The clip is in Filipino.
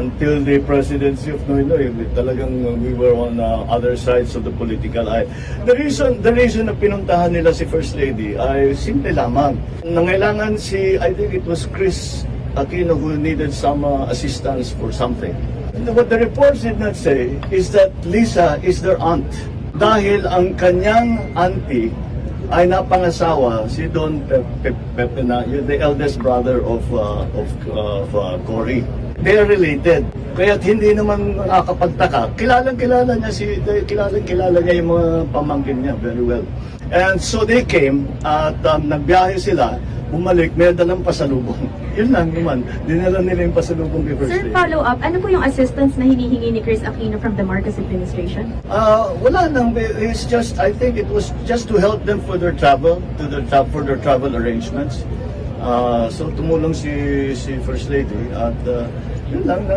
until the presidency of Noynoy, talagang we were on uh, other sides of the political aisle. The reason, the reason na pinuntahan nila si First Lady ay simple lamang. Nangailangan si, I think it was Chris Aquino who needed some uh, assistance for something. And what the reports did not say is that Lisa is their aunt. Dahil ang kanyang auntie ay napangasawa si Don Pe- Pe- Pepe na, the eldest brother of uh, of, of uh, Cory. They are related. Kaya hindi naman nakakapagtaka. Kilalang kilala niya si kilalang kilala niya yung mga pamangkin niya very well. And so they came at um, nagbiyahe sila, bumalik, may dalang pasalubong. Yun lang naman. Dinala nila yung pasalubong kay First Sir, Lady. follow up, ano po yung assistance na hinihingi ni Chris Aquino from the Marcos administration? Uh, wala nang, it's just, I think it was just to help them for their travel, to their tra- for their travel arrangements. Uh, so tumulong si si First Lady at uh, yun lang na